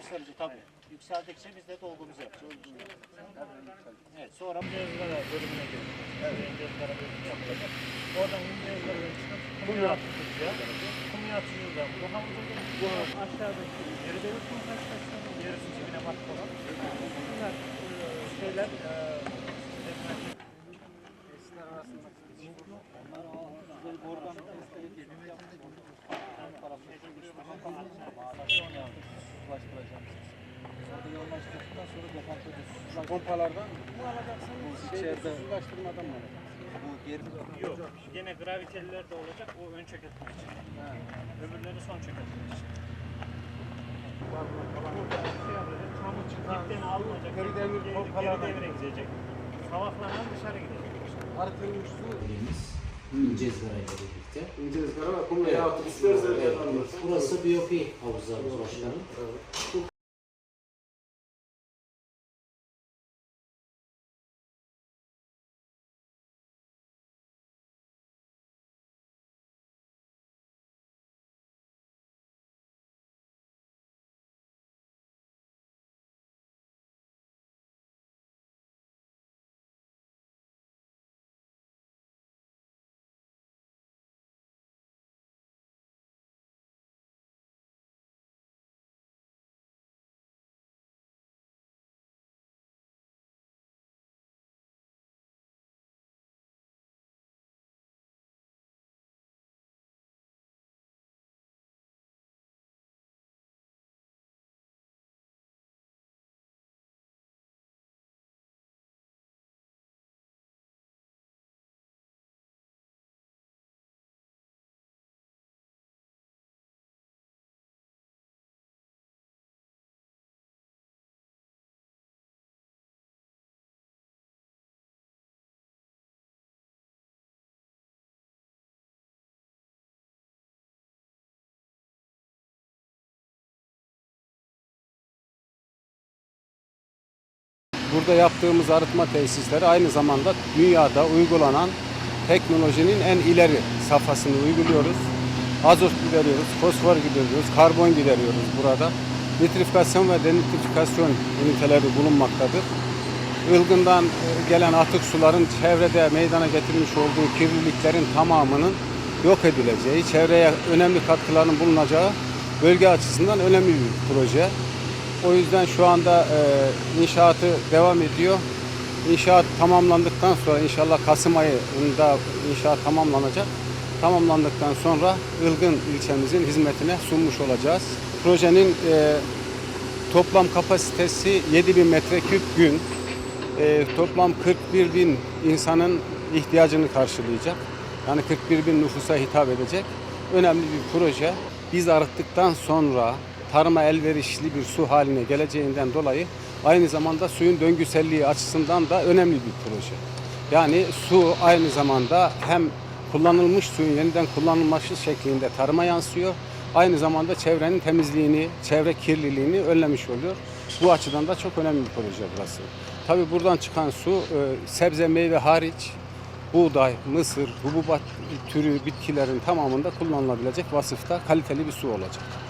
yükselecek tabii. Yükseldikçe biz de dolgumuzu yapacağız. Evet, sonra Cezgara bölümüne geliyoruz. Evet. Cezgara bölümü yapılacak. Oradan Cezgara'dan çıkıp kumya atacağız. Kumya atacağız da bu havuza bu aşağıdaki yeri devlet mi karşılaştırma? Yarısın cebine bak falan. Bunlar e, şeyler e, Esler arasında onlar oradan testleri gelip yaptık. Sonra yoğunlaştırdıktan sonra. Pompalardan Bu alacaksınız. içeride ulaştırmadan mı? Bu geri Yok. Yine graviteliler de olacak. O ön çökertme için. Öbürleri son çökertme için. Şey dipten alınacak. Geri devir pompalardan. geri devire gidecek. Havaklanan dışarı gidecek. Arıtılmış su ince ızgara ile birlikte. ince ızgara ve kumla Evet. Evet. Burası BOP havuzlarımız başkanım. Burada yaptığımız arıtma tesisleri aynı zamanda dünyada uygulanan teknolojinin en ileri safhasını uyguluyoruz. Azot gideriyoruz, fosfor gideriyoruz, karbon gideriyoruz burada. Nitrifikasyon ve denitrifikasyon üniteleri bulunmaktadır. Ilgından e, gelen atık suların çevrede meydana getirmiş olduğu kirliliklerin tamamının yok edileceği, çevreye önemli katkıların bulunacağı bölge açısından önemli bir proje. O yüzden şu anda e, inşaatı devam ediyor. İnşaat tamamlandıktan sonra inşallah Kasım ayında inşaat tamamlanacak. Tamamlandıktan sonra Ilgın ilçemizin hizmetine sunmuş olacağız. Projenin e, toplam kapasitesi 7000 metreküp gün. E, toplam 41 bin insanın ihtiyacını karşılayacak. Yani 41 bin nüfusa hitap edecek. Önemli bir proje. Biz arıttıktan sonra tarıma elverişli bir su haline geleceğinden dolayı aynı zamanda suyun döngüselliği açısından da önemli bir proje. Yani su aynı zamanda hem kullanılmış suyun yeniden kullanılması şeklinde tarıma yansıyor. Aynı zamanda çevrenin temizliğini, çevre kirliliğini önlemiş oluyor. Bu açıdan da çok önemli bir proje burası. Tabii buradan çıkan su e, sebze meyve hariç buğday, mısır, hububat türü bitkilerin tamamında kullanılabilecek vasıfta kaliteli bir su olacak.